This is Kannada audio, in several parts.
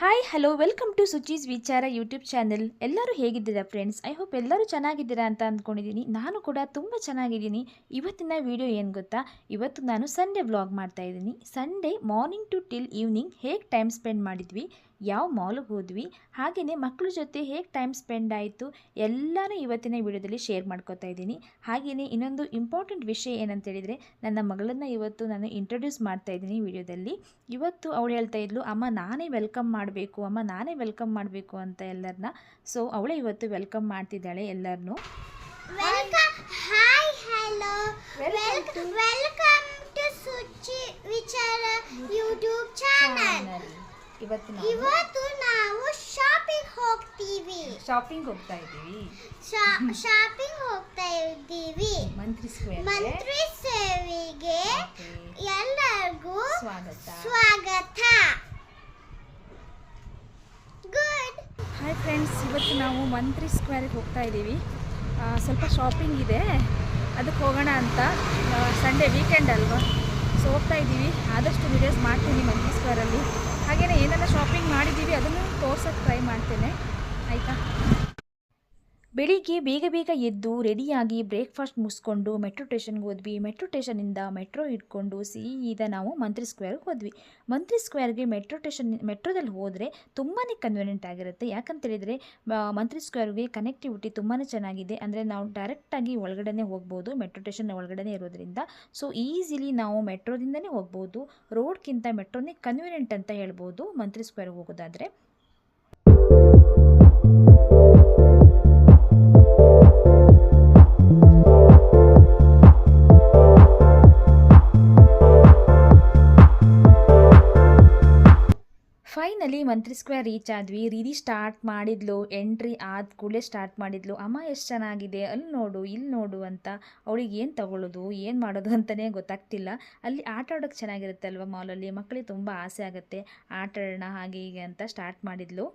Hi hello welcome to Suchi's ವಿಚಾರ ಯೂಟ್ಯೂಬ್ ಚಾನೆಲ್ ಎಲ್ಲರೂ ಹೇಗಿದ್ದೀರಾ ಫ್ರೆಂಡ್ಸ್ ಐ ಹೋಪ್ ಎಲ್ಲರೂ ಚೆನ್ನಾಗಿದ್ದೀರಾ ಅಂತ ಅಂದ್ಕೊಂಡಿದ್ದೀನಿ. ನಾನು ಕೂಡ ತುಂಬ ಚೆನ್ನಾಗಿದ್ದೀನಿ. ಇವತ್ತಿನ ವಿಡಿಯೋ ಏನು ಗೊತ್ತಾ? ಇವತ್ತು ನಾನು ಸಂಡೇ ವ್ಲಾಗ್ ಮಾಡ್ತಾ ಇದ್ದೀನಿ. Sunday morning to till evening ಹೇಗೆ ಟೈಮ್ ಸ್ಪೆಂಡ್ ಮಾಡಿದ್ವಿ? ಯಾವ ಮಾಲ್ಗೆ ಹೋದ್ವಿ ಹಾಗೆಯೇ ಮಕ್ಕಳ ಜೊತೆ ಹೇಗೆ ಟೈಮ್ ಸ್ಪೆಂಡ್ ಆಯಿತು ಎಲ್ಲನೂ ಇವತ್ತಿನ ವಿಡಿಯೋದಲ್ಲಿ ಶೇರ್ ಮಾಡ್ಕೋತಾ ಇದ್ದೀನಿ. ಹಾಗೆಯೇ ಇನ್ನೊಂದು ಇಂಪಾರ್ಟೆಂಟ್ ವಿಷಯ ಏನಂತ ಹೇಳಿದರೆ ನನ್ನ ಮಗಳನ್ನು ಇವತ್ತು ನಾನು ಇಂಟ್ರೊಡ್ಯೂಸ್ ಮಾಡ್ತಾ ಇದ್ದೀನಿ ವಿಡಿಯೋದಲ್ಲಿ. ಇವತ್ತು ಅವಳು ಹೇಳ್ತಾ ಇದ್ಲು ಅಮ್ಮ ನಾನೇ ವೆಲ್ಕಮ್ ಮಾಡಬೇಕು ಅಮ್ಮ ನಾನೇ ವೆಲ್ಕಮ್ ಮಾಡಬೇಕು ಅಂತ ಎಲ್ಲರನ್ನ ಸೊ ಅವಳೇ ಇವತ್ತು ವೆಲ್ಕಮ್ ಮಾಡ್ತಿದ್ದಾಳೆ ಎಲ್ಲರನ್ನೂ Welcome. Hi, ವೆಲ್ಕಮ್ Welcome ಇವತ್ತು ಇವತ್ತು ನಾವು ಶಾಪಿಂಗ್ ಹೋಗ್ತೀವಿ. ಶಾಪಿಂಗ್ ಹೋಗ್ತಾ ಇದ್ದೀವಿ. ಶಾಪಿಂಗ್ ಹೋಗ್ತಾ ಇದ್ದೀವಿ. ಮಂತ್ರಿ ಸ್ಕ್ವೇರ್ ಮಂತ್ರಿ ಸೇವೆಗೆ ಎಲ್ಲರಿಗೂ ಸ್ವಾಗತ. ಸ್ವಾಗತ. ಗುಡ್ ಹಾಯ್ ಫ್ರೆಂಡ್ಸ್ ಇವತ್ತು ನಾವು ಮಂತ್ರಿ ಸ್ಕ್ವೇರಿಗೆ ಹೋಗ್ತಾ ಇದ್ದೀವಿ. ಸ್ವಲ್ಪ ಶಾಪಿಂಗ್ ಇದೆ. ಅದಕ್ಕೆ ಹೋಗೋಣ ಅಂತ ಸಂಡೇ ವೀಕೆಂಡ್ ಅಲ್ವಾ? ಸೊ ಹೋಗ್ತಾ ಇದ್ದೀವಿ. ಆದಷ್ಟು ವಿಡಿಯೋಸ್ ಮಾಡ್ತೀನಿ ಮಂತ್ರಿ ಸ್ಕ್ವೇರಲ್ಲಿ ಹಾಗೆಯೇ ಏನೆಲ್ಲ ಶಾಪಿಂಗ್ ಮಾಡಿದ್ದೀವಿ ಅದನ್ನು ತೋರ್ಸೋಕ್ಕೆ ಟ್ರೈ ಮಾಡ್ತೇನೆ. ಆಯಿತಾ? ಬೆಳಿಗ್ಗೆ ಬೇಗ ಬೇಗ ಎದ್ದು ರೆಡಿಯಾಗಿ ಬ್ರೇಕ್ಫಾಸ್ಟ್ ಮುಗಿಸ್ಕೊಂಡು ಮೆಟ್ರೋ ಸ್ಟೇಷನ್ಗೆ ಹೋದ್ವಿ. ಮೆಟ್ರೋ ಸ್ಟೇಷನಿಂದ ಮೆಟ್ರೋ ಹಿಡ್ಕೊಂಡು ಸೀದಾ ನಾವು ಮಂತ್ರಿ ಸ್ಕ್ವೇರ್ಗೆ ಹೋದ್ವಿ. ಮಂತ್ರಿ ಸ್ಕ್ವೇರ್ಗೆ ಮೆಟ್ರೋ ಸ್ಟೇಷನ್ ಮೆಟ್ರೋದಲ್ಲಿ ಹೋದರೆ ತುಂಬಾ ಕನ್ವೀನಿಯೆಂಟ್ ಆಗಿರುತ್ತೆ. ಯಾಕಂತೇಳಿದರೆ ಮಂತ್ರಿ ಸ್ಕ್ವೇರ್ಗೆ ಕನೆಕ್ಟಿವಿಟಿ ತುಂಬಾ ಚೆನ್ನಾಗಿದೆ. ಅಂದರೆ ನಾವು ಡೈರೆಕ್ಟಾಗಿ ಒಳಗಡೆ ಹೋಗ್ಬೋದು, ಮೆಟ್ರೋ ಸ್ಟೇಷನ್ ಒಳಗಡೆ ಇರೋದ್ರಿಂದ. ಸೊ ಈಸಿಲಿ ನಾವು ಮೆಟ್ರೋದಿಂದನೇ ಹೋಗ್ಬೋದು. ರೋಡ್ಗಿಂತ ಮೆಟ್ರೋನೇ ಕನ್ವೀನಿಯೆಂಟ್ ಅಂತ ಹೇಳ್ಬೋದು ಮಂತ್ರಿ ಸ್ಕ್ವೇರ್ಗೆ ಹೋಗೋದಾದರೆ. ಫೈನಲಿ ಮಂತ್ರಿ ಸ್ಕ್ವೇರ್ ರೀಚ್ ಆದ್ವಿ. ರೀದಿ ಸ್ಟಾರ್ಟ್ ಮಾಡಿದ್ಲು. ಎಂಟ್ರಿ ಆದ ಕೂಡಲೇ ಸ್ಟಾರ್ಟ್ ಮಾಡಿದ್ಲು. ಅಮ್ಮ ಎಷ್ಟು ಚೆನ್ನಾಗಿದೆ? ಅಲ್ಲಿ ನೋಡು ಇಲ್ಲಿ ನೋಡು ಅಂತ. ಅವಳಿಗೆ ಏನು ತಗೊಳ್ಳೋದು ಏನು ಮಾಡೋದು ಅಂತಲೇ ಗೊತ್ತಾಗ್ತಿಲ್ಲ. ಅಲ್ಲಿ ಆಟ ಆಡೋಕ್ಕೆ ಚೆನ್ನಾಗಿರುತ್ತೆ ಅಲ್ವಾ ಮಾಲಲ್ಲಿ ಮಕ್ಕಳಿಗೆ ತುಂಬ ಆಸೆ ಆಗುತ್ತೆ. ಆಟ ಆಡೋಣ ಹಾಗೆ ಹೀಗೆ ಅಂತ ಸ್ಟಾರ್ಟ್ ಮಾಡಿದ್ಲು.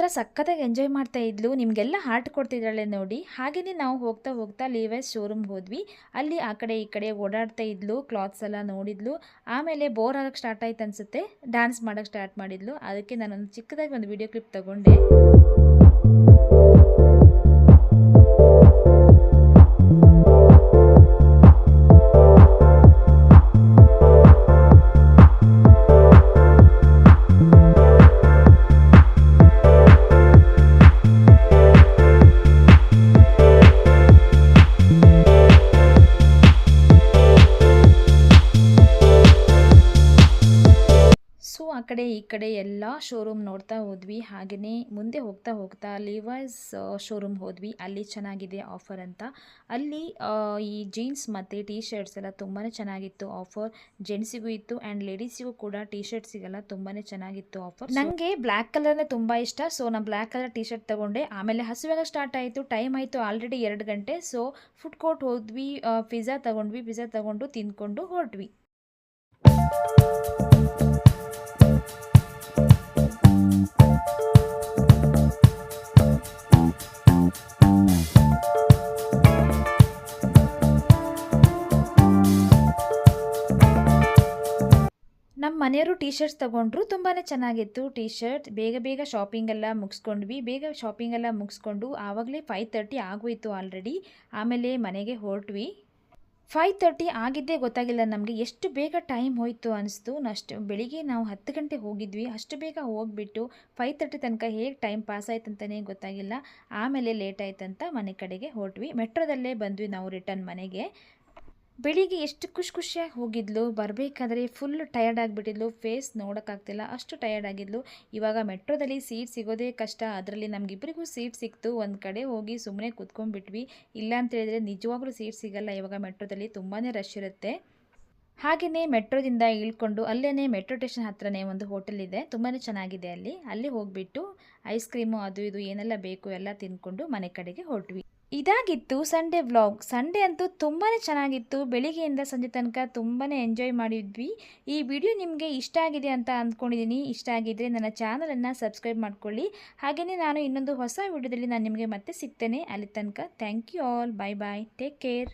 ಮಾತ್ರ ಸಖತ್ತಾಗಿ ಎಂಜಾಯ್ ಮಾಡ್ತಾ ಇದ್ಲು. ನಿಮಗೆಲ್ಲ ಹಾರ್ಟ್ ಕೊಡ್ತಿದ್ದಾಳೆ ನೋಡಿ. ಹಾಗೆಯೇ ನಾವು ಹೋಗ್ತಾ ಹೋಗ್ತಾ ಲೀವೈಸ್ ಶೋರೂಮ್ಗೆ ಹೋದ್ವಿ. ಅಲ್ಲಿ ಆ ಕಡೆ ಈ ಕಡೆ ಓಡಾಡ್ತಾ ಇದ್ಲು ಕ್ಲಾತ್ಸ್ ಎಲ್ಲ ನೋಡಿದ್ಲು. ಆಮೇಲೆ ಬೋರ್ ಆಗೋಕ್ಕೆ ಸ್ಟಾರ್ಟ್ ಆಯ್ತು ಅನಿಸುತ್ತೆ ಡ್ಯಾನ್ಸ್ ಮಾಡೋಕ್ಕೆ ಸ್ಟಾರ್ಟ್ ಮಾಡಿದ್ಲು. ಅದಕ್ಕೆ ನಾನೊಂದು ಚಿಕ್ಕದಾಗಿ ಒಂದು ವಿಡಿಯೋ ಕ್ಲಿಪ್ ತಗೊಂಡೆ. ಕಡೆ ಈ ಕಡೆ ಎಲ್ಲ ಶೋರೂಮ್ ನೋಡ್ತಾ ಹೋದ್ವಿ. ಹಾಗೆಯೇ ಮುಂದೆ ಹೋಗ್ತಾ ಹೋಗ್ತಾ ಲಿವಾಯ್ಸ್ ಶೋರೂಮ್ ಹೋದ್ವಿ. ಅಲ್ಲಿ ಚೆನ್ನಾಗಿದೆ ಆಫರ್ ಅಂತ. ಅಲ್ಲಿ ಈ ಜೀನ್ಸ್ ಮತ್ತು ಟೀ ಶರ್ಟ್ಸ್ ಎಲ್ಲ ತುಂಬಾ ಚೆನ್ನಾಗಿತ್ತು ಆಫರ್ ಜೆಂಟ್ಸಿಗೂ ಇತ್ತು ಆ್ಯಂಡ್ ಲೇಡೀಸಿಗೂ ಕೂಡ ಟೀ ಶರ್ಟ್ಸಿಗೆಲ್ಲ ತುಂಬಾ ಚೆನ್ನಾಗಿತ್ತು ಆಫರ್ ನನಗೆ ಬ್ಲ್ಯಾಕ್ ಕಲರ್ನೇ ತುಂಬ ಇಷ್ಟ. ಸೊ ನಾನು ಬ್ಲ್ಯಾಕ್ ಕಲರ್ ಟೀ ಶರ್ಟ್ ತೊಗೊಂಡೆ. ಆಮೇಲೆ ಹಸುವಾಗ ಸ್ಟಾರ್ಟ್ ಆಯಿತು. ಟೈಮ್ ಆಯಿತು ಆಲ್ರೆಡಿ ಎರಡು ಗಂಟೆ. ಸೊ ಫುಡ್ ಕೋರ್ಟ್ ಹೋದ್ವಿ ಪಿಜ್ಜಾ ತಗೊಂಡ್ವಿ. ಪಿಜ್ಜಾ ತಗೊಂಡು ತಿಂದ್ಕೊಂಡು ಹೊರಟ್ವಿ. ನಮ್ಮ ಮನೆಯವರು ಟೀ ಶರ್ಟ್ಸ್ ತೊಗೊಂಡ್ರು ತುಂಬಾ ಚೆನ್ನಾಗಿತ್ತು. ಟೀ ಶರ್ಟ್ ಬೇಗ ಬೇಗ ಶಾಪಿಂಗ್ ಎಲ್ಲ ಮುಗಿಸ್ಕೊಂಡ್ವಿ. ಬೇಗ ಶಾಪಿಂಗ್ ಎಲ್ಲ ಮುಗಿಸ್ಕೊಂಡು ಆವಾಗಲೇ ಫೈವ್ ತರ್ಟಿ ಆಗೋಯಿತು ಆಲ್ರೆಡಿ ಆಮೇಲೆ ಮನೆಗೆ ಹೊರಟ್ವಿ. ಫೈವ್ ತರ್ಟಿ ಆಗಿದ್ದೇ ಗೊತ್ತಾಗಿಲ್ಲ ನಮಗೆ. ಎಷ್ಟು ಬೇಗ ಟೈಮ್ ಹೋಯಿತು ಅನಿಸ್ತು. ಅಷ್ಟು ಬೆಳಿಗ್ಗೆ ನಾವು ಹತ್ತು ಗಂಟೆಗೆ ಹೋಗಿದ್ವಿ. ಅಷ್ಟು ಬೇಗ ಹೋಗಿಬಿಟ್ಟು ಫೈವ್ ತರ್ಟಿ ತನಕ ಹೇಗೆ ಟೈಮ್ ಪಾಸ್ ಆಯ್ತಂತಲೇ ಗೊತ್ತಾಗಿಲ್ಲ. ಆಮೇಲೆ ಲೇಟ್ ಆಯ್ತಂತ ಮನೆ ಕಡೆಗೆ ಹೊರಟ್ವಿ. ಮೆಟ್ರೋದಲ್ಲೇ ಬಂದ್ವಿ ನಾವು ರಿಟರ್ನ್ ಮನೆಗೆ. ಬೆಳಿಗ್ಗೆ ಎಷ್ಟು ಖುಷಿ ಖುಷಿಯಾಗಿ ಹೋಗಿದ್ಲು, ಬರಬೇಕಾದ್ರೆ ಫುಲ್ ಟಯರ್ಡ್ ಆಗಿಬಿಟ್ಟಿದ್ಲು ಫೇಸ್ ನೋಡೋಕ್ಕಾಗ್ತಿಲ್ಲ, ಅಷ್ಟು ಟಯರ್ಡ್ ಆಗಿದ್ಲು. ಇವಾಗ ಮೆಟ್ರೋದಲ್ಲಿ ಸೀಟ್ ಸಿಗೋದೇ ಕಷ್ಟ, ಅದರಲ್ಲಿ ನಮಗಿಬ್ಬರಿಗೂ ಸೀಟ್ ಸಿಕ್ತು, ಒಂದು ಕಡೆ ಹೋಗಿ ಸುಮ್ಮನೆ ಕೂತ್ಕೊಂಡ್ಬಿಟ್ವಿ. ಇಲ್ಲ ಅಂತ ಹೇಳಿದ್ರೆ ನಿಜವಾಗ್ಲೂ ಸೀಟ್ ಸಿಗಲ್ಲ, ಇವಾಗ ಮೆಟ್ರೋದಲ್ಲಿ ತುಂಬಾ ರಶ್ ಇರುತ್ತೆ. ಹಾಗೆಯೇ ಮೆಟ್ರೋದಿಂದ ಇಳ್ಕೊಂಡು ಅಲ್ಲೇ ಮೆಟ್ರೋ ಸ್ಟೇಷನ್ ಹತ್ರನೇ ಒಂದು ಹೋಟೆಲ್ ಇದೆ ತುಂಬಾ ಚೆನ್ನಾಗಿದೆ ಅಲ್ಲಿ. ಅಲ್ಲಿ ಹೋಗಿಬಿಟ್ಟು ಐಸ್ ಕ್ರೀಮು ಅದು ಇದು ಏನೆಲ್ಲ ಬೇಕು ಎಲ್ಲ ತಿಂದ್ಕೊಂಡು ಮನೆ ಕಡೆಗೆ ಹೊರಟ್ವಿ. ಇದಾಗಿತ್ತು ಸಂಡೇ ವ್ಲಾಗ್ ಸಂಡೇ ಅಂತೂ ತುಂಬಾ ಚೆನ್ನಾಗಿತ್ತು. ಬೆಳಿಗ್ಗೆಯಿಂದ ಸಂಜೆ ತನಕ ತುಂಬಾ ಎಂಜಾಯ್ ಮಾಡಿದ್ವಿ. ಈ ವಿಡಿಯೋ ನಿಮಗೆ ಇಷ್ಟ ಆಗಿದೆ ಅಂತ ಅಂದ್ಕೊಂಡಿದ್ದೀನಿ ಇಷ್ಟ ಆಗಿದ್ದರೆ ನನ್ನ ಚಾನಲನ್ನು ಸಬ್ಸ್ಕ್ರೈಬ್ ಮಾಡ್ಕೊಳ್ಳಿ. ಹಾಗೆಯೇ ನಾನು ಇನ್ನೊಂದು ಹೊಸ ವಿಡಿಯೋದಲ್ಲಿ ನಾನು ನಿಮಗೆ ಮತ್ತೆ ಸಿಗ್ತೇನೆ. ಅಲ್ಲಿ ತನಕ thank you all bye bye take care